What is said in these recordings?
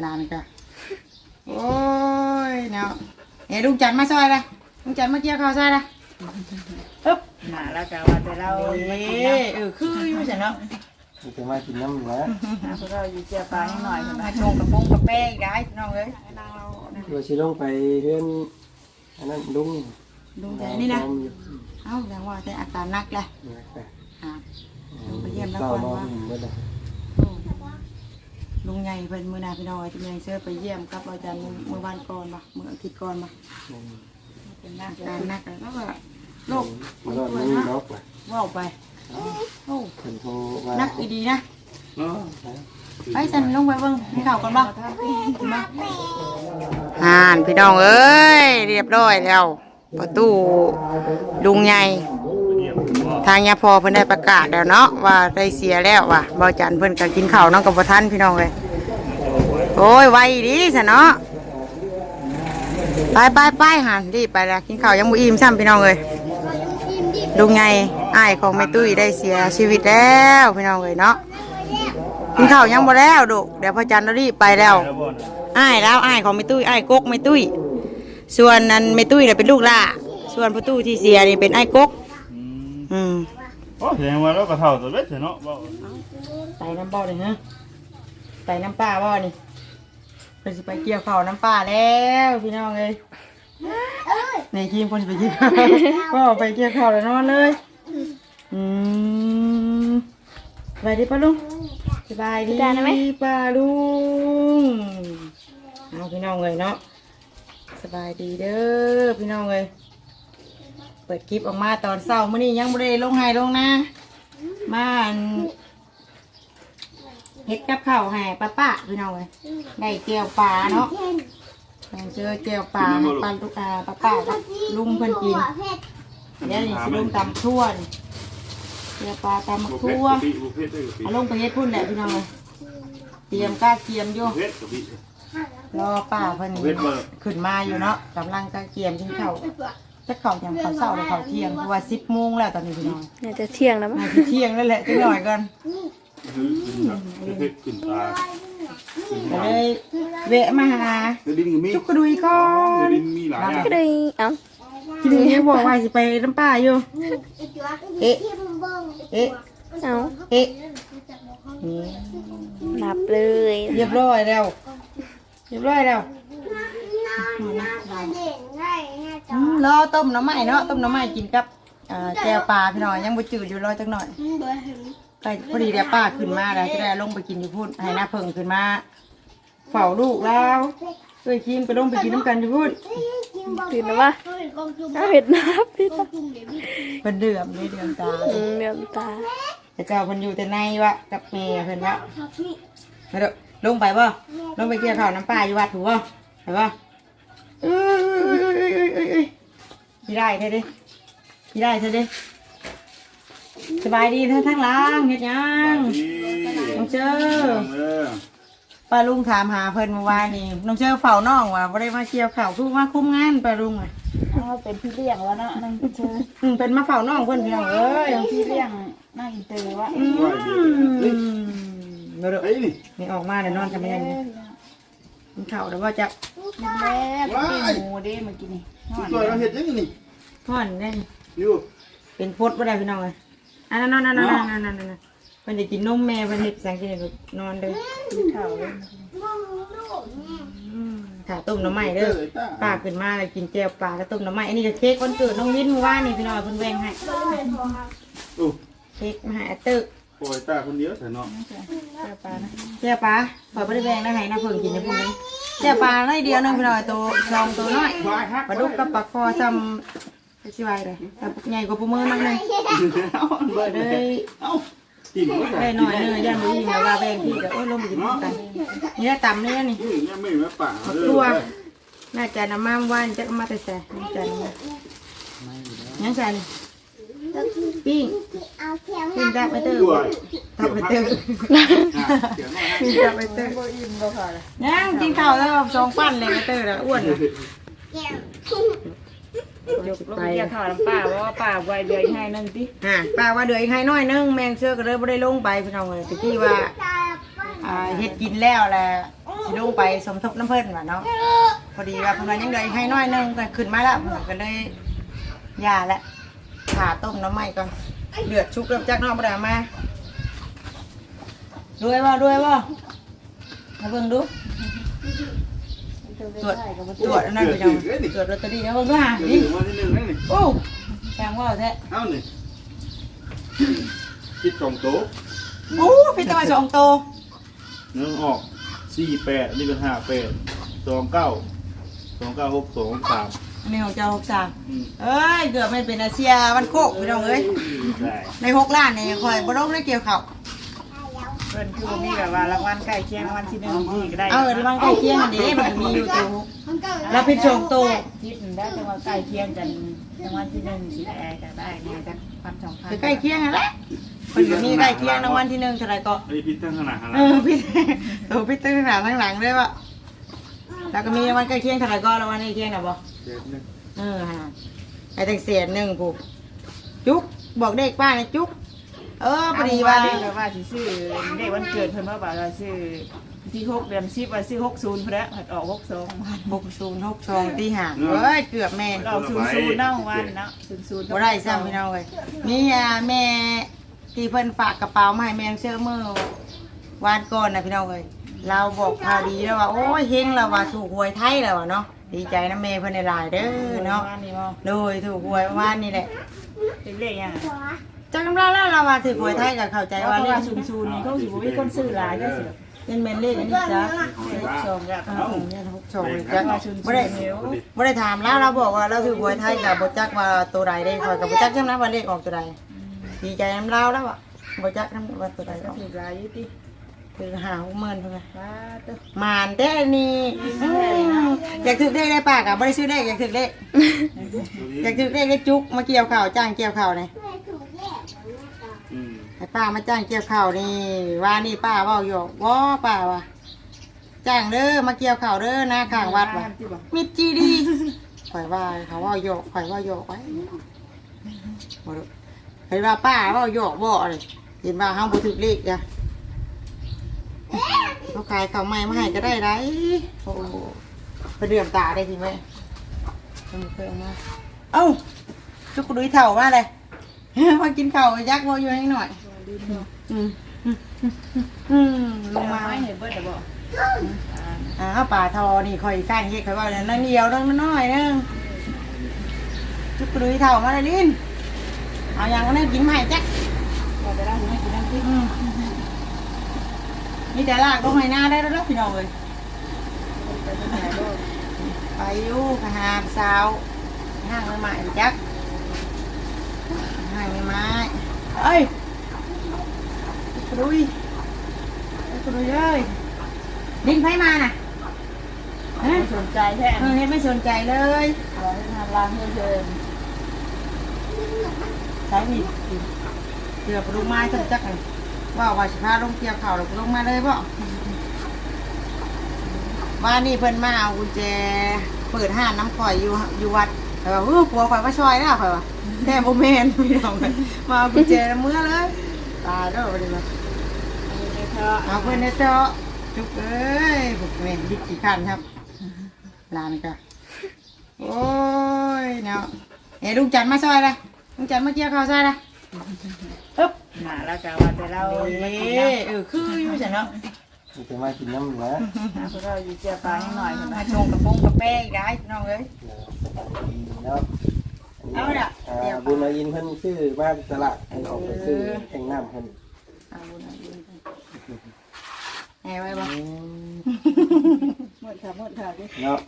หลานก็โอ้ยเนาะเอ้ลุงจันทร์มาซอยละลุงจันทร์มาเกี่ยวข้าวซอยละอึ๊บมาแล้วก็ว่าแต่เราเอ้เออคืออยู่ฉันเนาะจะมากินน้ำเหนือพวกเราอยู่เจียปลาให้หน่อยเพิ่นมาว่าชงกระโปรงกระแป้งได้พี่น้องเอ้ยเราชิลงไปเพื่อนอันนั้นลุงลุงจันทร์นี่นะพร้อมอยู่เอ้าแสดงว่าแต่อาการหนักเลยนะแต่อ่าไปเยี่ยมแล้วเศร้าก่อนนอนว่าเมื่อใด ลุงใหญ่เป็นมือหนาพี่น้อยที่ใหญ่เสื้อไปเยี่ยมกับอาจารย์เมื่อวันก่อนปะเมื่ออาทิตย์ก่อนปะเป็นหน้าอาการหนักแล้วก็โรคมันก็ไม่มีนกว่ะว่าวไปโอ้คนโทรว่านักดีๆนะไปฉันลงไปเบิ่งให้ข่าวก่อนบ่ห่านพี่น้องเอ้ยเรียบร้อยแล้วประตูลุงใหญ่ ทางยาพอเพิ่นได้ประกาศแล้วเนาะว่าได้เสียแล้วว่ะเบาจันเพิ่นก็กินข้าวน้องกับบ่ทันพี่น้องเลยโอ้ยไวดีซะเนาะไปไปไปหันรีบไปละกินข้าวยังบ่อิ่มซ้ำพี่น้องเลยลุงใหญ่อ้ายของแม่ตุ้ยได้เสียชีวิตแล้วพี่น้องเลยเนาะกินข้าวยังบ่แล้วดุเดี๋ยวพ่อจันร์เรารีบไปแล้วอ้ายแล้วอ้ายของแม่ตุ้ยอ้ายกกแม่ตุ้ย ส่วนนั้นแม่ตุ้ยเนี่ยเป็นลูกล่าส่วนพ่อตู้ที่เสียนี่เป็นไอ้ายกก อืมอืมโอ้แสดงว่าเราก็เท่าตัวเล็กเนาะบ่ใส่น้ำบ่อนี่ฮะใส่น้ำปลาบ่อนี่เป็นสิไปเกี่ยวข้าวน้ำปลาแล้วพี่น้องเลยในทีมคนสิไปเกี่ยวข้าวก็ไปเกี่ยวข้าวแล้วนอนเลยอืมสบายดีป้าลุงสบายดีป้าลุงเอาพี่น้องเลยเนาะสบายดีเด้อพี่น้องเลย เปิดคลิปออกมาตอนเช้ามื้อนี้ยังบ่ได้ลงไห้ลงนะมาอันเฮ็ดกับข้าวให้ป้าป้าพี่น้องเอ้ยได้เจียวปลาเนาะเราเจอเจียวปลาให้ปลาลูกอาป้าป้ากับลุงเพิ่นกินเดี๋ยวนี่สิลุงตำทั่วนี่เจียวปลาตำมะบุทั่เพ็วดกะปิบุเพ็ดด้วยกะปิเอาลงไปเฮ็ดพุ่นแหละพี่น้องเอ้ยเตรียมก้าเตรียมอยู่ บุเพ็ดกะปิรอป้าเพิ่นบุเพ็ดเบอร์ขึ้นมาอยู่เนาะกำลังกาเตรียมกินข้าว จะข้าวอย่างข้าวเช้าหรือข้าวเที่ยงเพราะว่า10โมงแล้วตอนนี้พี่น้องเนี่ยจะเที่ยงแล้วมั้งมาที่เที่ยงนั่นแหละจังหน่อยก่อนคือขึ้นครับบุเพ็ดขึ้นตาก็เลยแวะมาหาเดี๋ยวดินก็มีจุกกระดุยก่อเดี๋ยวนดินมีหลายอย่างก็เลยเอ้าทีนี้ยังบอกว่าสิไปน้ำป้าอยู่ เอ๊ะ เอ๊ะ เอ้า เอ๊ะนี่หลับเลย เรียบร้อยแล้ว เรียบร้อยแล้วอืม รอต้มหน้ำไม้เนาะต้มหน้ำไม้กินกับเอ่อแจวปลาพี่น้อยยังบ่จืดอยู่รอจักหน่อยไปพอดีเดี๋ยวป้าขึ้นมาแล้วจะได้ลงไปกินอยู่พูดให้หน้าเพิ่งขึ้นมาเฝ้าลูกแล้วช่วยคิมไปลงไปกินน้ำกันอยู่พูดตื่นแล้ววะเอาเห็ดน้ำพี่ตาเป็นเดือมเลยเดือมตาอืมเดือมตาแต่เจ้าเพิ่นอยู่แต่ในวะกับแม่เพิ่นวะไปเด้อลงไปบ่ลงไปเกี่ยวข้าวน้ำปลาอยู่วัดถูกบ่ไปบ่เอ้ยเอ้ยเอ้ยเอ้ยเอ้ยเอ้ย พี่ได้เท่ดิพี่ได้เท่ดิสบายดีทั้งทั้งหล้างเฮ็ดหยังดีน้องเจ้าเออป้าลุงถามหาเพิ่นเมื่อวานนี่น้องเจ้าเฝ้าน้องว่าบ่ได้มาเกี่ยวข้าวคือมาคุมงานป้าลุงอะเอาเป็นพี่เลี้ยงวะเนาะนั่งเจออืมเป็นมาเฝ้าน้องเพิ่นพี่น้องเอ้ยพี่เลี้ยงนั่งอินเตอร์วะอืมเด้อเฮ้ยนี่นี่ออกมาเดี๋ยวนอนกันไม่ยัง นี่มันเข่าแล้วว่าจะแม่พี่หมูเด้เมื่อกี้นี่นอนตัวเราเห็ดยังไงนี่พ่อนได้นี่อยู่เป็นพดบ่ได้พี่น้องเลยอันนั้นนอนนั่นนั่นนั่นนั่นนั่นมันจะกินนมแม่มันเห็ดแสงกินแบบนอนเลยกินข้าวเลยอืมถ้าต้มน้ำไหม้เด้อป้าขึ้นมาแล้วกินแจ่วปลาแล้วต้มน้ำไหม้อันนี้ก็เค้กวันเกิดน้องวินเมื่อวานนี่พี่น้องเพิ่นแบ่งให้โอ้เค้กมาให้อาตึก ปล่อยตาคนเดียวแต่เนาะแซ่บปลานะแจ่วปลาปล่อยบ่ได้แบ่งนะให้นะเพิ่นกินในพวกนี้แจ่วปลาน้อยเดียวนึงพี่น้องตัวซองตัวน้อยวายฮักปลาดุกกับปลาคอซ้ำชิวายเลยแต่ใหญ่กว่าปูมือนักหนึงเอาเบิดเลเลยยเอากินก็ใส่ได้หน่อยเนื้อย่างมือยิงแล้วว่าแบ่งพี่กับโอ้ยลงไปกินด้วยกันนี่ต่ำนี่นี่นี่ยังไม่มาป่าบักเลยตัวน่าจะน้ำมันว่านจะเอามาแต่แซ่น่าจะน้ำมันยังใส่นี่ ปิ้งปิ้งดับไปเตอร์ด้วยดับไปเตอร์เดี๋ยวมาปิ้งดับไปเตอร์บ่อิ่มบ่ค่ะเลยยังกินข้าวแล้วสองปั้นเลยไปเตอร์แล้วอ้วนเลยจกลงเกี่ยวข้าวน้ำป้าว่าป้าไว้เดือยให้นึงติอ่าป้าว่าเดืออีกให้น้อยนึงแมงเชื่อก็เลยบ่ได้ลงไปพี่น้องเลยตะกี้ว่าอ่าเฮ็ดกินแล้วแหละสิลงไปสมทบน้ำเพิ่นว่าเนาะพอดีว่าเพิ่นว่ายังเดืออีกให้น้อยนึงก็ขึ้นมาแล้วเพิ่นก็เลยยาแล้ว ขาต้มน้ำไหม้ก่อนเดือดชุกเริ่มจากนอกบ่ได้เอามาด้วยบ่ด้วยบ่มาเบิ่งดูตรวจตรวจอันนั่นพี่น้องตรวจลอตเตอรี่นะเบิ่งดูหาเดี๋ยวนี่ถึงวันที่หนึ่งนั่นนี่โอ้แพงว่าแท้เอ้านี่คิดสองโต๊ะโอ้พี่ตะวันสองโตเนื้อออกสี่แปดนี่เป็นห้าแปดสองเก้าสองเก้าหกสองสาม อันนี้ของเจ้าหกสามอืมเอ้ยเกือบไม่เป็นอาเซียวันโคกพี่น้องเอ้ยได้ในหกล้านนี่คอยบ่ต้องได้เกี่ยวเขาเพิ่นคือบ่มีแบบว่ารางวัลใกล้เคียงรางวัลที่หนึ่งที่ก็ได้เอาเออระวังใกล้เคียงอันนี้มันมีอยู่ตัวเราเป็นสองโตคิดได้จังว่าใกล้เคียงกันรางวัลที่หนึ่งสิแอร์ก็ได้เนี่ยจักพันสองพันคือใกล้เคียงนั่นแหละมันก็มีใกล้เคียงรางวัลที่หนึ่งเท่าไหร่ก็ไอ้พิษทั้งขนาดขนาเอดอพี่ตัวพี่ตื้อหน้าทั้งหลังด้วยวะแล้วก็มีรางวัลใกล้เคียงเท่าไหร่ก็รางวัลใกล้เคียงน่ะบ่ เจ็ดหนึ่งเออฮะไอ้ตั้งเศษหนึ่งกูจุ๊กบอกเด็กป้าเนี่ยจุ๊กเออพอดีว่าเแบบว่าสิซื้อเด็กวันเกิดเพิ่นว่าบ่าว่าซื้อที่หกเดือนสิบว่าซื้อหกศูนย์พุ่นแหล้วออกหกสองหกศูนย์หกสองตีห่างเอ้ยเกือบแม่เราศูนย์ศูนย์เนาะวันเนาะศูนย์ศูนย์บ่ได้ซ้ำพี่น้องเลยนี่อ่าแม่ที่เพิ่นฝากกระเป๋ามาให้แม่เชื่อมือวานก่อนนะพี่น้องเลย เราบอกข่าวดีแล้วว่าโอ้ยเฮงแล้วว่าถูกหวยไทยแล้วว่ะเนาะดีใจนะแม่เพิ่นในหลายๆเด้อเนาะวันนี้บ่โดยถูกหวยว่านนี่แหละเป็นเลขยังจังเราแล้วเราว่าถูกหวยไทยก็เข้าใจแต่ว่าว่าเลเลขขศูนย์ศูนย์นี่เขาสิบ่มีคนซื้อหลายจังซี่เป็นแม่นเลขอันนี้จ้ะหกสองแบบเอเนาะอเนี่ยหกสองเลยจ้ะว่าศูนย์ศูบ่นได้ย์นิ้วบ่ได้ถามแล้วเราบอกว่าเราถูกหวยไทยกับบ่จักว่าตัวใดได้คอยกับบ่จักจำนะว่าเลขออกตัวใดดีใจน้ำเราแล้วอะบ่จักนำว่าตัวใดออกถูกหลายอยู่ติ คือหาหกหมื่นเท่านั้นว้าตึกมานแต่นี่อืมอยากถือเลขได้ปากอะบ่ได้ซื้อเลขอยากถือเลขอยากถือเลขได้จุกมาเกี่ยวข้าวจ้างเกี่ยวข้าวนี่อืมให้ป้ามาจ้างเกี่ยวข้าวนี่ว่านี่ป้าเว้าอยู่ว้าป้าว่ะจ้างเด้อมาเกี่ยวข้าวเด้อหน้าข้างวัดว่ะที่บ่มิดจีดีข่อยว่าเขาว่าโยกข่อยว่าโยกไว้บ่รู้เห็นว่าป้าว่าโยกบ่เลยเห็นว่าเฮาบ่ถึกเลขจ้ะ เขาขายข้าวใหม่มาให้ก็ได้ไรโอ้ไปเดือมตาได้ทีไหมมันเคยเอามาเอ้าจุกกระดุยเถ่ามาเลยมากินข้าวยักษ์วออยู่ให้หน่อยอืมอืมอืมอืมลงมาไม่เห็นเบิดแต่บ่อ้าวป่าทอนี่คอยสร้างเฮ็ดคอยว่าแล้วนั่นเดียวนั่นน้อยนึงจุกกระดุยเท่ามาเลยลินเอาอย่างนั้นกินใหม่จักพอไปแล้วไม่กินน้ำพริกอื มมีแต่ลากต้องให้หน้าได้แล้วเด้อพี่น้องเลยไปที่ไหนบ่ไปอยู่กะหาสาวห้างไม่ไม้จักห้างไม่ไม้เอ้ยจุกกระดุยจุกกระดุยเอ้ยลินไผมาน่ะฮะไม่สนใจแท้เออเฮ็ดไม่สนใจเลยขอให้ทำร้านเพิ่นใช้มีดเกือบลงไม้จักจักเลย ว่าว่าสิพาลงเกี่ยวเข่าหรือลงมาเลยบ่ว่านี่เพิ่นมาเอากุญแจ เปิดห้านน้ำข่อยอยู่อยู่วัดแต่ว่าเออผัวข่อยมาช่วยแล้วข่อยว่าแท้บ่แม่นพี่น้องเอ้ยมาเอากุญแจเมื่อเลย ตายแล้วบ่ได้มาๆเอาเพิ่นเด้อเจ้าจุกเอ้ยพวกแม่ดิบกี่คันครับลานก็โอ้ยเนาะเอ้ลุงจันทร์มาช่วยละลุงจันทร์มาเกี่ยวข้าวช่วยละ อึ๊บหาแล้วก็ว่าแต่เราเอไม่กินน้เออคืออยู่จังเนาะมันจะมากินน้ำแล้วำพวกเราอยู่เจียปลาให้หน่อยเห็นไหมมาชงกระโปงกระแป้อีกได้พี่น้องเอ้ยแล้วเอาล่ะอ่าบุญอายินเพิ่นซื้อมาตลาดเพิ่นออกไปซื้อแข่งน้ำเพิ่นเอาบุญเอาบุญแหน่ไว้บ่อืมหมดค่ะหมดค่ะดิเนาะ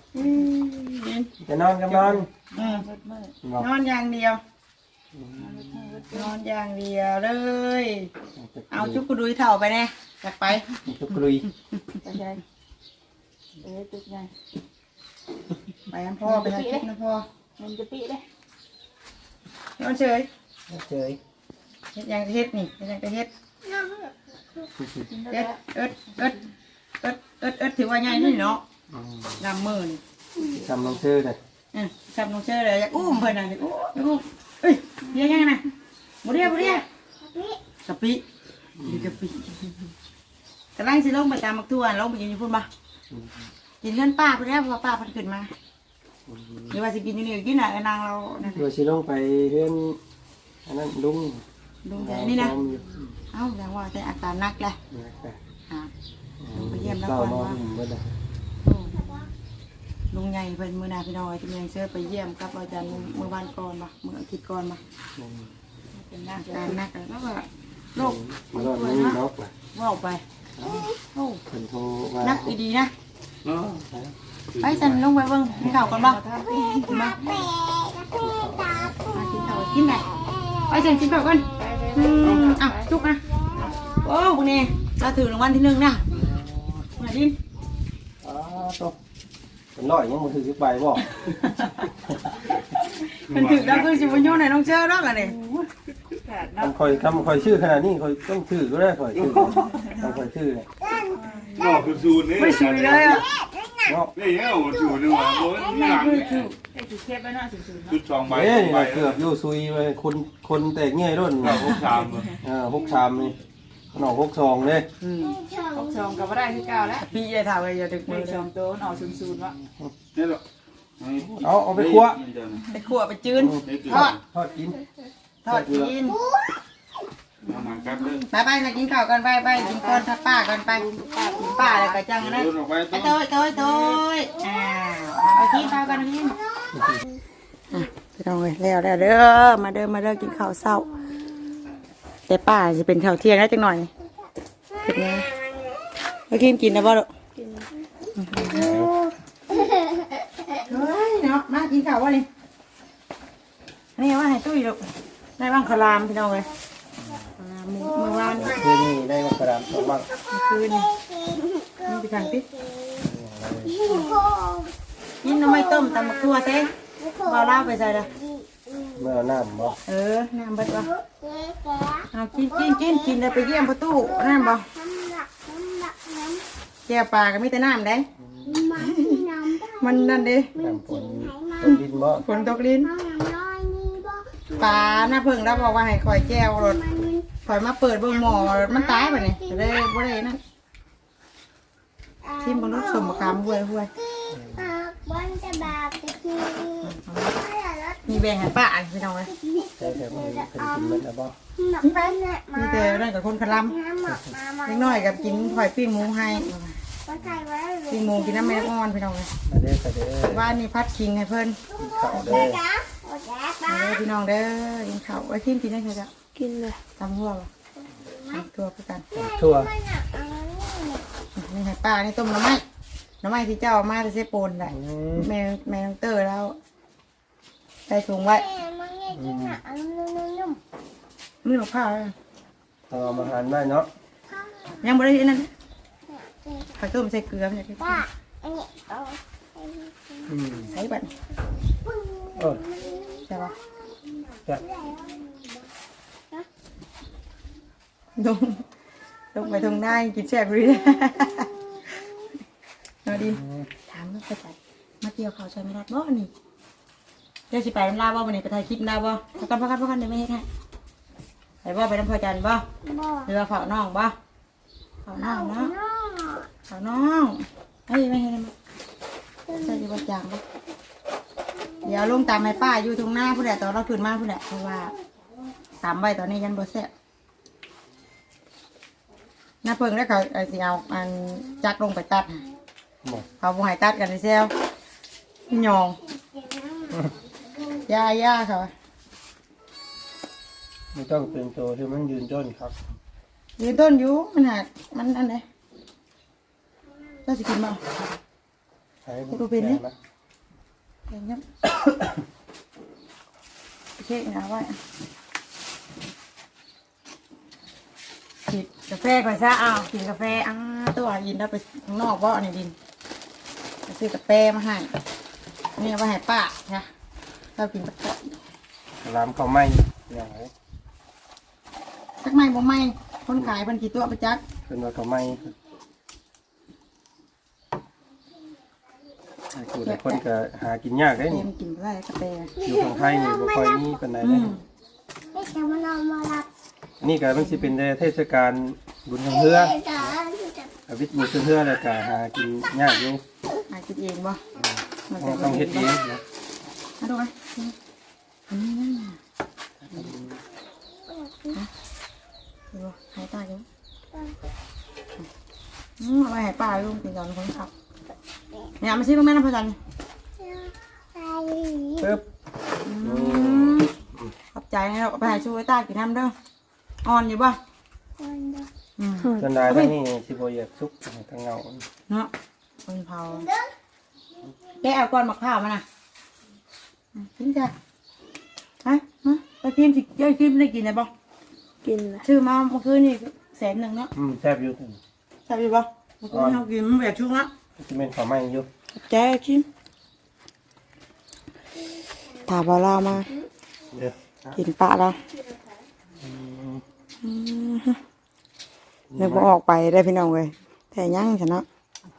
จะนอนกันนอนอืมหมดหมดบอกนอนอย่างเดียว นอนอย่างเดียวเลย เอาจุกกระดุยเท่าไปแน่อยากไปจุกกลุยไปใช่เอ้ยตุ๊กไงไปน้ำพ่อไปทางคิดน้ำพ่อมันจะปีเลยนอนเฉยเจยเฮ็ดหยังจะเฮ็ดนี่เฮ็ดหยังจะเฮ็ดกินเอ็ได้ดเอ็ดเอ็ดเอ็ดเอ็ดเอ็ดถือว่าใหญ่นี่เนาะอืมลำมือนี่ทำลงชื่อเลยเออะจับน้องเชอเลยอยากอุ้มเพิ่นน่ะอยากอุ้มอยากอุ้ม เอ้ยเรียกยังไงนะบ่เรียกบ่เรียกกะปิดีกะปิกำลังสิลงไปตามมักทั่วลงไปกินอยู่พุ่นบ่กินเงินป้าพุ่นแล้วเพราะว่าป้าเพิ่นขึ้นมาหรือว่าสิกินอยู่นี่กินน่ะไอ้นางเรานั่นโดยสิลงไปเฮือนอันนั้นลุงลุงใจนี่นะพร้อมอยู่เอ้าแสดงว่าแต่อาการหนักแหละนะครับอ่าไปเยี่ยมแล้วเศร้าก่อนนอนว่าเมื่อใด ลุงใหญ่เพิ่นมื้อหน้าพี่น้อยที่เมียเสื้อไปเยี่ยมกับอาจารย์มื้อวันก่อนบ่มื้ออาทิตย์ก่อนบ่เป็นอาการหนักแล้วก็โรคมันก็มีนกนะเว้าไปโอ้เพิ่นโทรมานักดีๆนะไปสันลงไปเบิ่งกินข้าวก่อนบ่มามากินข้าวกินไหนไปสันกินข้าวก่อนอืมอะจุกนะโอ้พวกนี้เราถือรางวัลที่หนึ่งนะมาดินอ๋อตก เป็นร้อยยังบ่ถือสิบใบบ่มันถือแล้วคือสิบวันโยนไหนน้องเชื่อรักอะไรขาดทำเนาะคอยทำคอยชื่อขนาดนี้คอยต้องชื่อก็ได้คอยชื่อทำคอยชื่อเนี่ยนอกคือศูนย์นี่ไม่ชุยเลยอะเนาะนี่เอ้าศูนย์นี่หว่าโอ้ยหลังนี่ไอ้จุดเทปไว้เนาะศูนย์ๆจุเนาะดสองใบเอ้ยใบเกือบอยู่ซุยไปคนคนแตกเงี้ยรุ่นเราพกสามเลยอ่าหกชามนี่ ขนมหกซองเลยหกสองกับว่าได้ที่เก้าแล้วพี่จะถามอะไรอย่าดึกมืมืออสองตัวมันออกศูนย์ศูนย์วะนี่หรอเอาเอาไปคั่วไปขั่วไปจืนทอดทอดกินทอดกินอาหารกันเลยไปไปมากินข้าวกันไปไปกินก้อนทับป้ากันไปกินป้าแล้วก็จังนะโดนออกไปไอ้ต้โต้ยโต้ยโต้ยอ่าเอากินข้าวกันกินอะพี่น้องเอ้ยแล้วแล้วเด้อมาเด้อมาเด้อกินข้าวเช้า แต่ป้าจะเป็นข้าวเที่ยงแล้วจังหน่อยเป็นไงมากินกินนะบ่ลูกกินเฮ้ยเนาะมากินข้าววะนี่นี่ว่าให้ตุ้ยลูกได้บ้างขาวหลามพี่น้องเลยขาวหลามหมูเมื่อวานคืนนี้ได้มากระดามสองบ้างเมื่อคืนนี่นี่ไปทางติกินน้ำไม่ต้มตำมะทั่วเต้ บาเล่าไปใส่ละเมื่อน้ำบ่เออน้ำเบัดวะเอากินกินกินกินแล้วไปเยี่ยมประตูน้ำบ่แก้วปลาก็มีแต่น้ำได้ มันนั่นเด้น้ำฝนตกดินบ่ฝนตกลิ้นปลาหน้าเพิ่งแล้วบอกว่าให้คอยแก้วรถข่อยมาเปิดเบิ่งหมอมันตายไปนี่จะได้บ่ได้นั่นชิมเบิ่งรสสมบักขามห้วยห้วย มีแบ่งให้ป้าอันพี่น้องเลยใช่ใช่บ่เป็นกินมันแล้วบ่มีไปมีแต่นั่นกับคนคลำเล็กน้อยกับกินข่อยปิ้งหมูให้ปิ้งหมูกินน้ำแม่อ่อนพี่น้องเลยมาเด้อมาเด้อบ้านนี่พัดคิงให้เพิ่นข้าวเด้อเด้อพี่น้องเด้อกินข้าวไว้ทิ้งกินได้ไงจ๊ะกินเลยตำหัวบ่ตำตัวคือกัน ทั่วนี่ให้ป้านี่ต้มหน้ำไม้ห น้ำไม้ที่เจ้าเอามาจะเสปนได้อืมแม่แม่น้องเตอร์แล้วใส่ถุงไว้ไม่หลบผ้าเลยเอามาหั่นได้เนาะยังไม่ได้อันนั้นผักต้มใส่เกลือไม่ใช่เกลืออืมใส่บัตรเออใช่ปะจ้ะลงลงไปตรงได้กินแช่บรีเอาดินถามว่าเข้าใจมาเกี่ยวเขาวใช้ไม่ได้บ่นี่เดี๋ยวสิไปน้ำลาบ่วันนี้ไปถ่ายคลิปน้ำลาบ่พักกันพักกันพักกันเดี๋ยวไม่ให้ถ่ายไปบ่ไปน้ำพอจันทร์บ่หรือว่าเฝ้าน้องบ่เฝ้าน้องเนาะเอาน้องเฮ้ยไม่ให้ได้มาใส่ดีกว่าจางปะเดี๋ยวลงตามให้ป้าอยู่ตรงหน้าผู้ใดตอนเราขึ้นมาผู้ใดเพราะว่าตามไว้ตอนนี้ยันบ่แซ่บหน้าเพิ่งแล้วเขาเอาสิเอาอันจักลงไปตัด น่ะบ่เขาบ่ให้ตัดกันเลยเซลหยองย่าย่าเขาไม่ต้องเป็นโตที่มันยืนต้นครับ ยืนต้นอยู่มันหักมันอันไหนเราสิกินบ่ ใช้ดูเป็นนี่นะอย่างเงี้ย เช็คนะว่ากินกาแฟก่อนซะอ้าวกินกาแฟอ้าตัวยินแล้วไปข้างนอกบ่ในดินไป ซื้อกาแฟมาให้นี่เอามาให้ป้าค่ะเรากินตะกอนรามข้าวไหม้อย่างไรสักไม่บ่ไม่คนขายเพันกี่ตัวประจักษ์เป็นว่าข้าวไหม้ผู้ใดคนก็หากินยากได้เต็นี่มกินได้กาแฟอยู่ของไทยนี่บ่ค่อยมีปานใดเลยอันนี้ก็มันสิเป็นเทศกาลบุญทางเรืออวิทย์บุญทางเรือแล้วก็หากินยากอยู่ หากินเองบ่มาต้องต้องเฮ็ดเองนะมาดูไหมอันนี้นั่นน่ะดูหายตาอยู่อืมเอาไปให้ป้าลุงกินตอนคนขับเนี่ยมาซิลูกแม่น้ำพระจันทร์ปึ๊บขอบใจนะเราไปให้ช่วยตากินน้ำเด้ออ่อนอยู่ป่ะอืมจนได้ทั้งนี้สิบ่อยากสุกทั้งเงาเนาะคนเผา แกเอาก้อนมะพร้าวมาน่ะอืมกินจ้ะฮะฮะไปกินสิเจ้ากินได้กินได้ป่ะกินละชื่อมาเมื่อคืนนี่แสนหนึ่งเนาะอืมแซ่บอยู่ใช่ป่ะเมื่อคืนเรากินมันแบบชุกละสิเป็นข้าวไหม้อยู่แกกินถามเรามาเด้อกินปลาเราเดี๋ยวพอออกไปได้พี่น้องเลยแต่ยังฉันเนาะ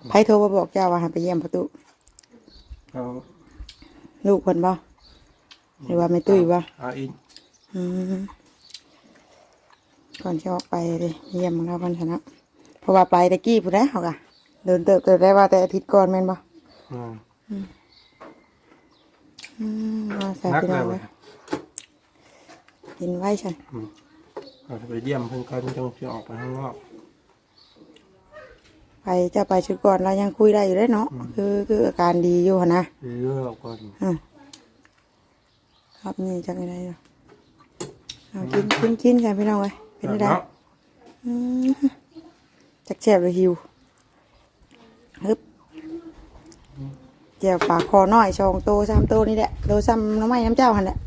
ไพ่โทรมาบอกเจ้าว่าให้ไปเยี่ยมประตู เอาลูกคนบ่หรือว่าไม่ตุ้ยบ่เอาอีกอืมก่อนจะออกไปเลยเยี่ยมของเราพันชนะเพราะว่าไปตะกี้พูดแล้วเขากะเดินเติบเติบได้ว่าแต่อาทิตย์ก่อนแม่นบ่อืมอืมมาใส่นักพี่เลน้องยเลยกินไว้ฉันเราจะไปเยี่ยมเพิ่นก่อนจังสิออกไปข้างนอก ไปเจะไปชุดก่อนเรายังคุยได้อยู่ได้เนาะคือคืออาการดีอยู่หั่นนะเรื่อยๆก่อนครับนี่จังไงเนาะเอากินกินกินกันพี่น้องเลยเป็นได้เนาะอืมจักแฉบเลยหิวฮึบเจียวปลาคอน้อยสองโตสามโตนี่แหละโตซ้ำน้ำไม้น้ำเจ้าหันแหละ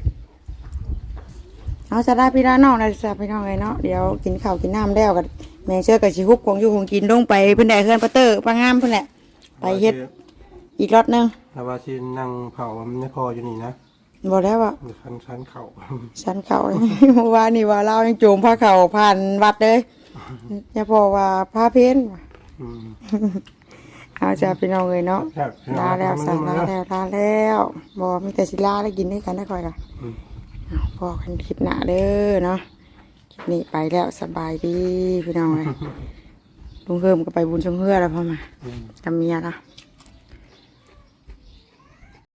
เอาจะได้พี่ด้านนอกนะจะพี่น้องเลยเนาะเดี๋ยวกินข้าวกินน้ำแล้วกัน แมงเชื่อกับชิฮุบของอยู่ของกินลงไปเพิ่นได้เฮือนปะเตอร์ปางามเพิ่นแหละ ไปเฮ็ดอีกรอบหนึงถ้าว่าสินั่งเผามันไม่พออยู่นี่นะบอกแล้วว่าชั้นชั้นเข่าฉันเขาเมื่อวานนี่ว่าเรายังโจมผ้าเขาผ่านวัดเลยอย่าพอว่าผ้าเพ้นว่ะอืมเอาจะพี่น้องเลยเนาะ ครับลาแล้วสั่งลาแล้วลาแล้วบอมีแต่สิลาแล้วกินด้วยกันได้ค่อยละเอาพอกันคลิปหน้าเด้อเนาะ คลิปนี้ไปแล้วสบายดีพี่น้องเลยลุงเฮิมก็ไปบุญชมเพื่อแล้วพ่อมาอืมจำเมียละอ